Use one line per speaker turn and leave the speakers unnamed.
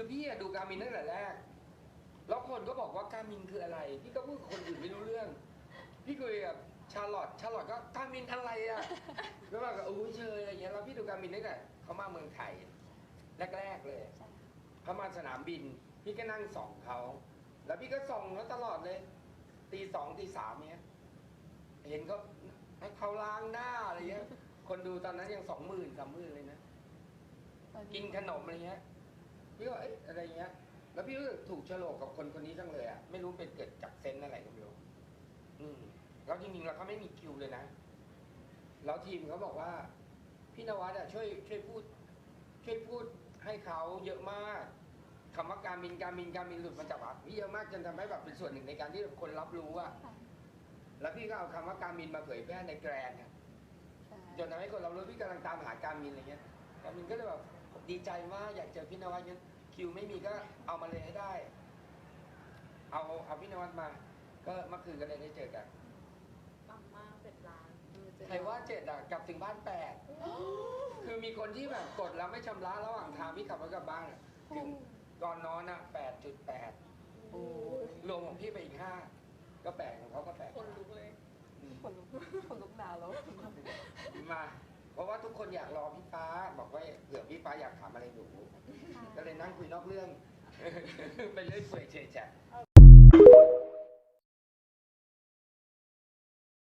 คือพี่อะดูการมินตั้งแต่แรก แล้วคนก็บอกว่าการมินคืออะไร พี่ก็พูดกับคนอื่นไม่รู้เรื่อง พี่คุยกับชาร์ลอตชาร์ลอตก็การมินอะไรอะแล้วแบบโอ้ยเชยอะไรเงี้ยแล้วพี่ดูการมินตั้งแต่เขามาเมืองไทยแรก ๆ เลย
ใช่
เขามาสนามบิน พี่ก็นั่งส่องเขาแล้วพี่ก็ส่องแล้วตลอดเลย ตีสองตีสามเนี้ย เห็นเขาให้เขาล้างหน้าอะไรเงี้ย คนดูตอนนั้นยังสองหมื่นสามหมื่นเลยนะ กินขนมอะไรเงี้ย พี่ก็เอ๊ะอะไรเงี้ย แล้วพี่ก็ถูกโฉลกกับคนคนนี้จังเลยอะไม่รู้เป็นเกิดจากเซนส์อะไรก็ไม่รู้อืมแล้วจริงๆเราก็ไม่มีคิวเลยนะแล้วทีมเขาบอกว่า พี่นวัดอะช่วยช่วยพูด ช่วยพูดให้เขาเยอะมากคำว่าการมินการมินการมินหลุดมาจากปากพี่เยอะมากจนทำให้แบบเป็นส่วนหนึ่งในการที่คนรับรู้อะ
ค่ะ
แล้วพี่ก็เอาคำว่าการมินมาเผยแพร่ในแกรนด์อะ
ใช่
จนทำให้คนเรารู้พี่กำลังตามหาการมินอะไรเงี้ยการมินก็เลยแบบ ดีใจมากอยากเจอพี่นวัดงั้นคิวไม่มีก็เอามาเลยให้ได้ เอาเอาพี่นวัดมา ก็เมื่อคืนก็เลยได้เจอกัน
ปังมากเป็ดร้าน
ใครว่าเจ็ดอะกลับถึงบ้านแปดคือมีคนที่แบบกดแล้วไม่ชำระระหว่างทางพี่ขับรถกลับบ้านอะถึงก่อนนอนอะแปดจุดแปด
โอ้
รวมของพี่ไปอีกห้าก็แปดของเขาก็แปด
คนลุกเลย
อืม
ขนลุกขนลุกหนาวแล้ว
มาเพ ราะว่าทุกคนอยากรอพี่ฟ้า บอกว่าเผื่อพี่ฟ้าอยากถามอะไรหนูก็เลยนั่งคุยนอกเรื่อง ไปเรื่อยเปื่อยเฉยแฉะ
เอา